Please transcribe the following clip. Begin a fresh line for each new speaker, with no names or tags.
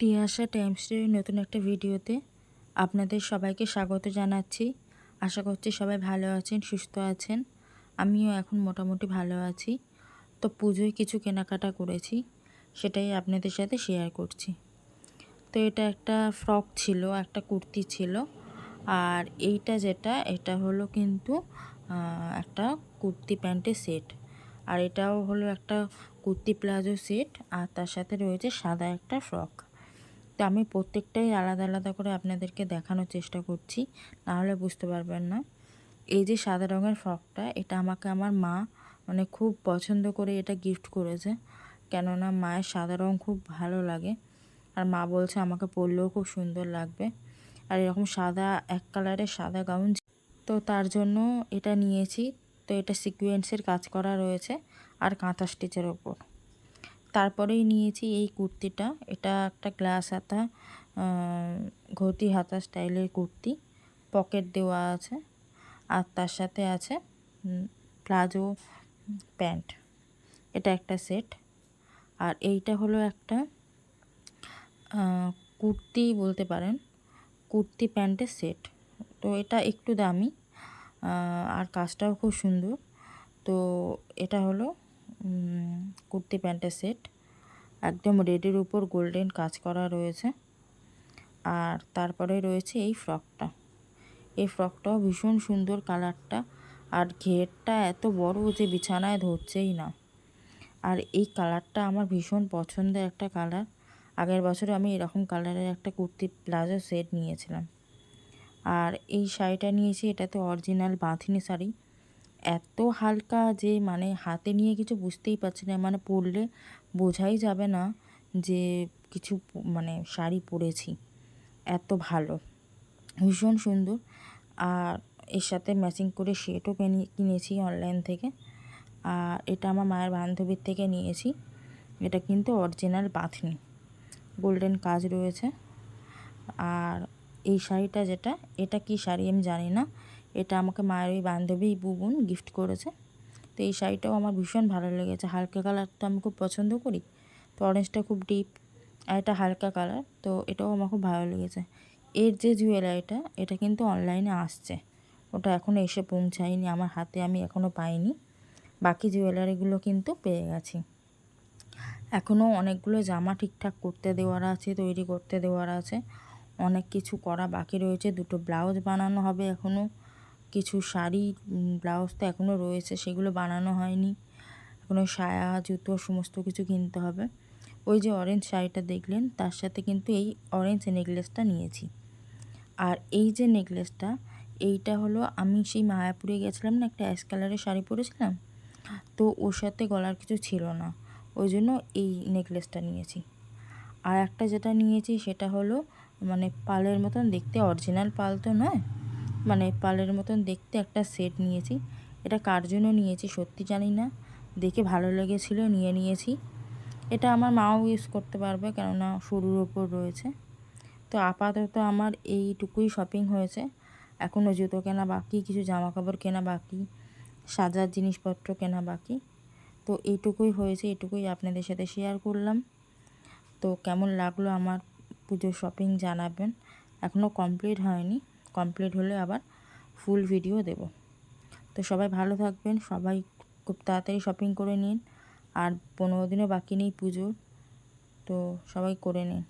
Tiyasha time নতুন একটা ভিডিওতে আপনাদের সবাইকে স্বাগত জানাচ্ছি। আশা করছি সবাই ভালো আছেন, সুস্থ আছেন। আমিও এখন মোটামুটি ভালো আছি। তো পুজোয় কিছু কেনাকাটা করেছি, সেটাই আপনাদের সাথে শেয়ার করছি। তো এটা একটা ফ্রক ছিল, একটা কুর্তি ছিল। আর এইটা যেটা, এটা হলো কিন্তু একটা কুর্তি প্যান্টের সেট। আর এটাও হলো একটা কুর্তি প্লাজো সেট, আর তার সাথে রয়েছে সাদা একটা ফ্রক তো আমি প্রত্যেকটাই আলাদা আলাদা করে আপনাদেরকে দেখানোর চেষ্টা করছি, নাহলে বুঝতে পারবেন না। এই যে সাদা রঙের ফ্রকটা, এটা আমাকে আমার মা মানে খুব পছন্দ করে এটা গিফট করেছে। কেননা মায়ের সাদা রঙ খুব ভালো লাগে। আর মা বলছে আমাকে পরলেও খুব সুন্দর লাগবে। আর এরকম সাদা, এক কালারের সাদা গাউন তো তার জন্য এটা নিয়েছি। তো এটা সিকুয়েন্সের কাজ করা রয়েছে, আর কাঁথা স্টিচের ওপর। তারপরেই নিয়েছি এই কুর্তিটা। এটা একটা গ্লাস হাতা ঘটি হাতা স্টাইলের কুর্তি। পকেট দেওয়া আছে আর তার সাথে আছে প্লাজো প্যান্ট। এটা একটা সেট। আর এইটা হলো একটা কুর্তি বলতে পারেন, কুর্তি প্যান্টের সেট। তো এটা একটু দামি আর কাজটাও খুব সুন্দর। তো এটা হলো কুর্তি প্যান্টের সেট, একদম রেডের উপর গোল্ডেন কাজ করা রয়েছে। আর তারপরে রয়েছে এই ফ্রকটা। এই ফ্রকটাও ভীষণ সুন্দর কালারটা। আর ঘেরটা এত বড় যে বিছানায় ধরছেই না। আর এই কালারটা আমার ভীষণ পছন্দের একটা কালার। আগের বছরে আমি এরকম কালারের একটা কুর্তি প্লাজো সেট নিয়েছিলাম। আর এই শাড়িটা নিয়েছি, এটাতে অরিজিনাল বাঁধনি শাড়ি। এত হালকা যে মানে হাতে নিয়ে কিছু বুঝতেই পারছি না মানে পরলে বোঝাই যাবে না যে কিছু মানে শাড়ি পরেছি। এত ভালো, ভীষণ সুন্দর। আর এর সাথে ম্যাচিং করে শেটও কিনেছি অনলাইন থেকে। আর এটা আমার মায়ের বান্ধবীর থেকে নিয়েছি। এটা কিন্তু অরিজিনাল বাঁধনি গোল্ডেন কাজ রয়েছে। আর এই শাড়িটা যেটা, এটা কি শাড়ি আমি জানি না। এটা আমাকে মায়ের ওই বান্ধবী বুবুন গিফট করেছে। তো এই শাড়িটাও আমার ভীষণ ভালো লেগেছে। হালকা কালারটা আমি খুব পছন্দ করি, তো অরেঞ্জটা খুব ডিপ আর এটা হালকা কালার তো এটাও আমার খুব ভালো লেগেছে। এর যে জুয়েলারিটা এটা কিন্তু অনলাইনে আসছে। ওটা এখনও এসে পৌঁছায়নি, আমার হাতে আমি এখনও পাইনি। বাকি জুয়েলারিগুলো কিন্তু পেয়ে গেছি। এখনও অনেকগুলো জামা ঠিকঠাক করতে দেওয়ার আছে, তৈরি করতে দেওয়ার আছে। অনেক কিছু করা বাকি রয়েছে, দুটো ব্লাউজ বানানো হবে এখনও কিছু শাড়ি ব্লাউজ তো এখনও রয়েছে, সেগুলো বানানো হয়নি। এখনও সায়া, জুতো, সমস্ত কিছু কিনতে হবে। ওই যে অরেঞ্জ শাড়িটা দেখলেন, তার সাথে কিন্তু এই অরেঞ্জ নেকলেসটা নিয়েছি। আর এই যে নেকলেসটা এইটা হলো, আমি সেই মায়াপুরে গেছিলাম না, একটা অ্যাশ কালারের শাড়ি পরেছিলাম, তো ওর সাথে গলার কিছু ছিল না, ওই জন্য এই নেকলেসটা নিয়েছি। আর একটা যেটা নিয়েছি, সেটা হলো মানে পালের মতন, দেখতে অরিজিনাল পাল তো নয় মানে পালের মতন দেখতে একটা সেট নিয়েছি। এটা কার জন্য নিয়েছি সত্যি জানি না। দেখে ভালো লেগেছিলো, নিয়ে নিয়েছি। এটা আমার মাও ইউজ করতে পারবে কেননা শুরুর ওপর রয়েছে। তো আপাতত আমার এইটুকুই শপিং হয়েছে। এখনও জুতো কেনা বাকি, কিছু জামা কাপড় কেনা বাকি, সাজার জিনিসপত্র কেনা বাকি। তো এইটুকুই হয়েছে, এইটুকুই আপনাদের সাথে শেয়ার করলাম। তো কেমন লাগল আমার পুজোর শপিং জানাবেন। এখনও কমপ্লিট হয়নি। কমপ্লিট হলে আবার ফুল ভিডিও দেব। তো সবাই ভালো থাকবেন, সবাই খুব তাড়াতাড়ি শপিং করে নিন, আর পনেরো দিনও বাকি নেই পুজোর, তো সবাই করে নিন।